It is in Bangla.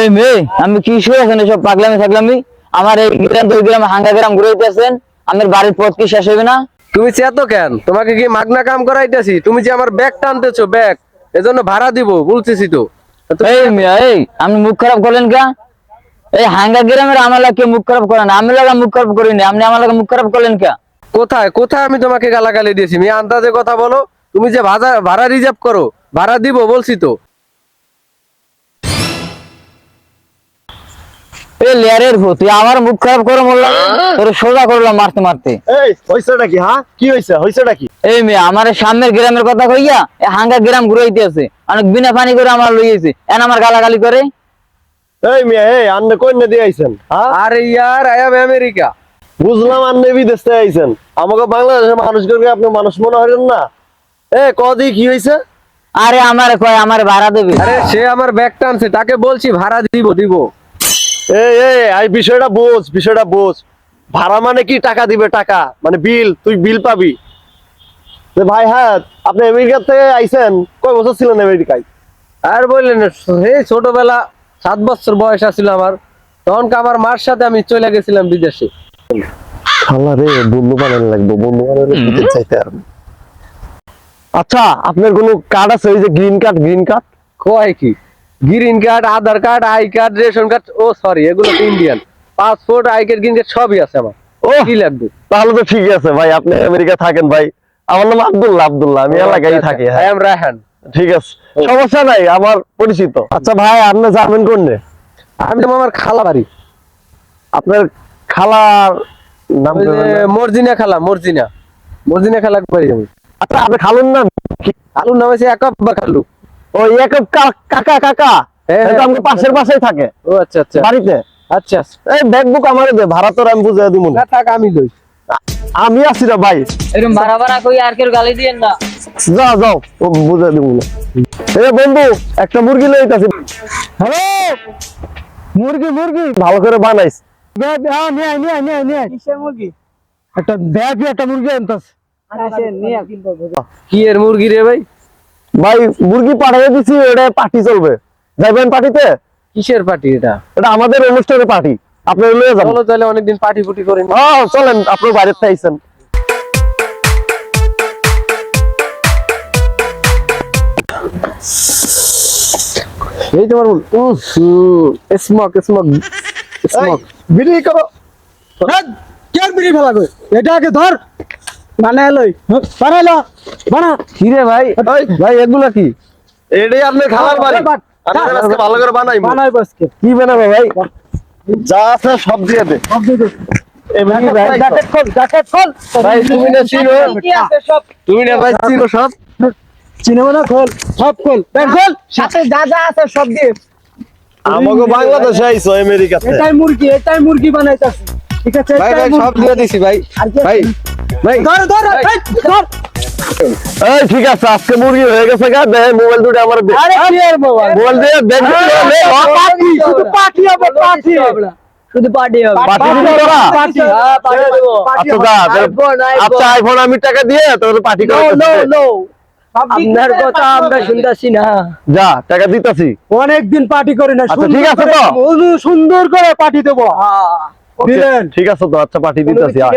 এই মেয়ে আমি কি শুয়ে আছেন এসব পাগলামি থাকলামি আমার এই গ্রাম দুই গ্রাম হাঙ্গা গ্রাম ঘুরে আমার বাড়ির পথ কি শেষ না? তুমি কেন? তোমাকে কি মাগনা কাম করাইতেছি? তুমি যে আমার ব্যাগ ব্যাগ এজন্য ভাড়া দিব বলতেছি তো। এই এই আপনি মুখ খারাপ করলেন কা? এই হাঙ্গা গ্রামের আমার লাগে মুখ খারাপ করেন আমি লাগা মুখ খারাপ করিনি আপনি আমার লাগে মুখ খারাপ করলেন কা? কোথায় কোথায় আমি তোমাকে গালাগালি দিয়েছি? আন্দাজে কথা বলো। তুমি যে ভাড়া রিজার্ভ করো ভাড়া দিব বলছি তো। লেয়ারের ভূত তুই আমার মুখ খারাপ করে বললাম তোর সোজা করলাম মারতে মারতে। এই হইছেটা কি হ্যাঁ? কি হইছে হইছেটা কি? এই মেয়ে আমার সামনের গ্রামের কথা কইয়া এই হাঙ্গা গ্রাম ঘুরাইতে আছে অনেক বিনা পানি করে আমার লইয়েছে এন আমার গালাগালি করে। এই মিয়া এই আন্নে কন্যা দিয়ে আইছেন হ্যাঁ? আরে ইয়ার আই এম আমেরিকা। বুঝলাম আন্নে বিদেশ থেকে আইছেন। আমাকে বাংলাদেশের মানুষ করে আপনি মানুষ মনে হলেন না। এ কদি কি হইছে? আরে আমার কয় আমার ভাড়া দেবে। আরে সে আমার ব্যাগ টানছে তাকে বলছি ভাড়া দিব দিব। এই এই আই বিষয়টা বোঝ বিষয়টা বোঝ। ভাড়া মানে কি? টাকা দিবে টাকা মানে বিল তুই বিল পাবি। ভাই হ্যাঁ আপনি আমেরিকা থেকে আইছেন কয় বছর ছিলেন আমেরিকায়? আর বললেন এই ছোটবেলা সাত বছর বয়স আছিল আমার তখন আমার মার সাথে আমি চলে গেছিলাম বিদেশে। শালা রে বন্ধু বানানো লাগবে বন্ধু বানানো বিদেশ চাইতে আর আচ্ছা আপনার কোনো কার্ড আছে ওই যে গ্রিন কার্ড গ্রিন কার্ড কয় কি? Green card Aadhaar card I card ration card O sorry এগুলো Indian passport I card green card সবই আছে আমার। ও কি লাগবে? তাহলে তো ঠিক আছে ভাই আপনি আমেরিকা থাকেন ভাই। আমার নাম আব্দুল্লাহ আব্দুল্লাহ আমি এলাকায় থাকি আই এম রায়হান ঠিক আছে। সমস্যা নাই আমার পরিচিত। আচ্ছা ভাই আপনি যাবেন কোনে আমি তো আমার খালা বাড়ি আপনার খালার নাম? মর্জিনা খালা মর্জিনা। মর্জিনা খালা বাড়ি আমি আচ্ছা আপনি খালুন না আলুর নাম আছে একাব্বা খালু? ওই এক কা- কাকা কাকা। হ্যাঁ, হ্যাঁ। আমাকে পাশের পাশেই থাকে। ও আচ্ছা আচ্ছা। বাড়িতে। আচ্ছা। এই আমার দে ভাড়া তোর আমি বুঝাই দিব না। না থাক আমি লই। আমি আছি রে ভাই। এরকম ভাড়া ভাড়া কই আর কেউ গালি দিয়েন না। যাও যাও ও বুঝাই দিব না। এ বন্ধু একটা মুরগি লইতাছি হ্যালো? মুরগি মুরগি। ভালো করে বানাইস। হ্যাঁ নিয়ে আয়, নিয়ে আয়, নিয়ে আয়, নিয়ে একটা ব্যাগ একটা মুরগি আনতাস কি এর মুরগি রে ভাই? ভাই মুরগি পাঠিয়ে দিছি এটা পার্টি চলবে। যাইবেন পার্টিতে? কিসের পার্টি এটা? এটা আমাদের অনুষ্ঠানের পার্টি। আপনি লয়ে যাবেন। চলো তাহলে অনেকদিন পার্টি ফুটি করে নি। হ্যাঁ চলেন আপনার বাইরের থেকে আইছেন এই তোমার স্মক স্মক স্মক বিড়ি করো। কেন বিড়ি ফেলা কই এটা আগে ধর। বানায় লই। বানাইলো বানা। কি রে ভাই? ওই, ভাই এগুলা কি? এটাই আপনার খাবার বাড়ি। আমি আজকে ভালো করে বানাই বানাই বসকে কি। বানাবো ভাই? যা আছে সব দিয়ে দে। এমনি ভাই জ্যাকেট খোল জ্যাকেট খোল। ভাই তুমি না চিনো? তুমি না ভাই চিনো সব? চিনেবো না খোল সব খোল। খোল। সাথে যা যা আছে সব দিয়ে। আমাকে বাংলাদেশে আইছো আমেরিকাতে। এটাই মুরগি এটাই মুরগি বানাইতাছি। ঠিক আছে ভাই ভাই সব দিয়ে দিছি ভাই? ভাই এই, ঠিক আছে আজকে মুরগি হয়ে গেছে গা দে মোবাইল দুটো আমার দে আরে কি আর মোবাইল মোবাইল দিয়ে দেখ পাখি শুধু পাখি হবে পাখি শুধু পার্টি হবে পার্টি দিবি তোরা পাখি হ্যাঁ, party দেবো। আচ্ছা হবে। আচ্ছা আইফোন আমি টাকা দিয়ে তোর পার্টি করে নো নো আপনার কথা আমরা শুনতাছি না যা টাকা দিতাছি অনেকদিন পার্টি করি না আচ্ছা, ঠিক আছে তো? সুন্দর করে পার্টি দেবো ঠিক আছে তো আচ্ছা পার্টি দিতাছি আয়।